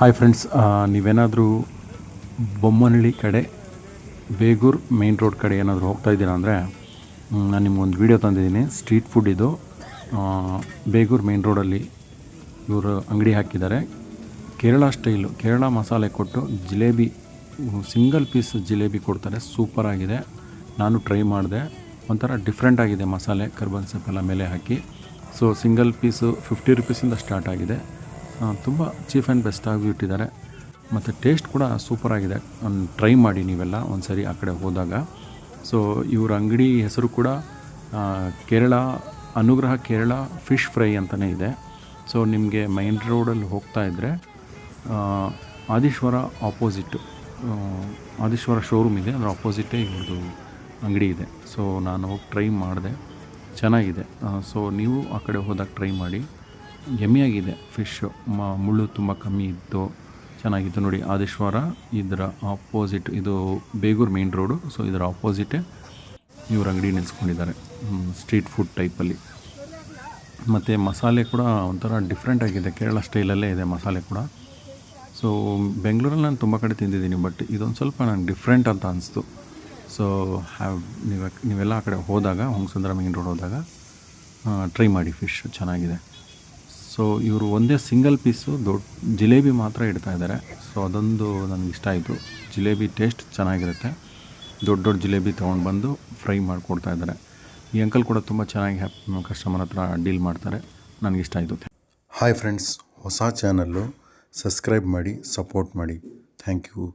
Hi friends ನೀವೇನಾದರೂ ಬೊಮ್ಮನಹಳ್ಳಿ ಕಡೆ, Begur main road ಕಡೆ ಏನಾದರೂ ಹೋಗ್ತಾ ಇದ್ದೀರಾ ಅಂದರೆ ನಾನು ನಿಮ್ಗೊಂದು ವೀಡಿಯೋ ತಂದಿದ್ದೀನಿ. ಸ್ಟ್ರೀಟ್ ಫುಡ್ ಇದು. ಬೇಗೂರು ಮೇನ್ ರೋಡಲ್ಲಿ ಇವರು ಅಂಗಡಿ ಹಾಕಿದ್ದಾರೆ. ಕೇರಳ ಸ್ಟೈಲು ಕೇರಳ ಮಸಾಲೆ ಕೊಟ್ಟು ಜಿಲೇಬಿ ಸಿಂಗಲ್ ಪೀಸ್ ಜಿಲೇಬಿ ಕೊಡ್ತಾರೆ. ಸೂಪರಾಗಿದೆ ನಾನು ಟ್ರೈ ಮಾಡಿದೆ. ಒಂಥರ ಡಿಫ್ರೆಂಟ್ ಆಗಿದೆ ಮಸಾಲೆ, ಕರ್ಬನ್ ಸೊಪ್ಪೆಲ್ಲ ಮೇಲೆ ಹಾಕಿ. ಸೊ ಸಿಂಗಲ್ ಪೀಸು ಫಿಫ್ಟಿ ರುಪೀಸಿಂದ ಸ್ಟಾರ್ಟ್ ಆಗಿದೆ. ತುಂಬ ಚೀಫ್ ಆ್ಯಂಡ್ ಬೆಸ್ಟ್ ಆಗಿ ಇಟ್ಟಿದ್ದಾರೆ ಮತ್ತು ಟೇಸ್ಟ್ ಕೂಡ ಸೂಪರಾಗಿದೆ ಒಂದು ಟ್ರೈ ಮಾಡಿ ನೀವೆಲ್ಲ ಒಂದು ಸರಿ ಆ ಕಡೆ ಹೋದಾಗ. ಸೊ ಇವರ ಅಂಗಡಿ ಹೆಸರು ಕೂಡ ಕೇರಳ, ಅನುಗ್ರಹ ಕೇರಳ ಫಿಶ್ ಫ್ರೈ ಅಂತಲೇ ಇದೆ. ಸೊ ನಿಮಗೆ ಮೈನ್ ರೋಡಲ್ಲಿ ಹೋಗ್ತಾ ಇದ್ದರೆ ಆದೀಶ್ವರ ಆಪೋಸಿಟ್ ಆದೀಶ್ವರ ಶೋರೂಮ್ ಇದೆ. ಅದರ ಆಪೋಸಿಟೇ ಇವ್ರದ್ದು ಅಂಗಡಿ ಇದೆ. ಸೊ ನಾನು ಹೋಗಿ ಟ್ರೈ ಮಾಡಿದೆ. ಚೆನ್ನಾಗಿದೆ. ಸೊ ನೀವು ಆ ಕಡೆ ಹೋದಾಗ ಟ್ರೈ ಮಾಡಿ. ಯಮ್ಮಿಯಾಗಿದೆ. ಫಿಶ್ಶು ಮುಳ್ಳು ತುಂಬ ಕಮ್ಮಿ ಇತ್ತು ಚೆನ್ನಾಗಿತ್ತು ನೋಡಿ. ಆದೇಶ್ವರ, ಇದರ ಆಪೋಸಿಟ್ ಇದು ಬೇಗೂರು ಮೇನ್ ರೋಡು ಸೊ ಇದರ ಆಪೋಸಿಟೇ ಇವ್ರ ಅಂಗಡಿ ನಿಲ್ಸ್ಕೊಂಡಿದ್ದಾರೆ. ಸ್ಟ್ರೀಟ್ ಫುಡ್ ಟೈಪಲ್ಲಿ ಮತ್ತು ಮಸಾಲೆ ಕೂಡ ಒಂಥರ ಡಿಫ್ರೆಂಟ್ ಆಗಿದೆ. ಕೇರಳ ಸ್ಟೈಲಲ್ಲೇ ಇದೆ ಮಸಾಲೆ ಕೂಡ. ಸೊ ಬೆಂಗಳೂರಲ್ಲಿ ನಾನು ತುಂಬ ಕಡೆ ತಿಂದಿದ್ದೀನಿ ಬಟ್ ಇದೊಂದು ಸ್ವಲ್ಪ ನಂಗೆ ಡಿಫ್ರೆಂಟ್ ಅಂತ ಅನಿಸ್ತು. ಸೊ ಹ್ಯಾವ್ ನೀವು, ನೀವೆಲ್ಲ ಆ ಕಡೆ ಹೋದಾಗ ಹೊಂಗಸಂದ್ರ ಮೇನ್ ರೋಡ್ ಹೋದಾಗ ಟ್ರೈ ಮಾಡಿ ಫಿಶ್ ಚೆನ್ನಾಗಿದೆ. ಸೊ ಇವರು ಒಂದೇ ಸಿಂಗಲ್ ಪೀಸು ದೊಡ್ಡ ಜಿಲೇಬಿ ಮಾತ್ರ ಇಡ್ತಾ ಇದ್ದಾರೆ ಸೊ ಅದೊಂದು ನನಗೆ ಇಷ್ಟ ಆಯಿತು. ಜಿಲೇಬಿ ಟೇಸ್ಟ್ ಚೆನ್ನಾಗಿರುತ್ತೆ. ದೊಡ್ಡ ದೊಡ್ಡ ಜಿಲೇಬಿ ತೊಗೊಂಡು ಬಂದು ಫ್ರೈ ಮಾಡಿಕೊಡ್ತಾ ಇದ್ದಾರೆ ಈ ಅಂಕಲ್ ಕೂಡ ತುಂಬ ಚೆನ್ನಾಗಿ ಹ್ಯಾಪ್ ಕಸ್ಟಮರ್ ಹತ್ರ ಡೀಲ್ ಮಾಡ್ತಾರೆ. ನನಗೆ ಇಷ್ಟ ಆಯಿತು. ಹಾಯ್ ಫ್ರೆಂಡ್ಸ್ ಹೊಸ ಚಾನಲ್ಲು ಸಬ್ಸ್ಕ್ರೈಬ್ ಮಾಡಿ ಸಪೋರ್ಟ್ ಮಾಡಿ. Thank you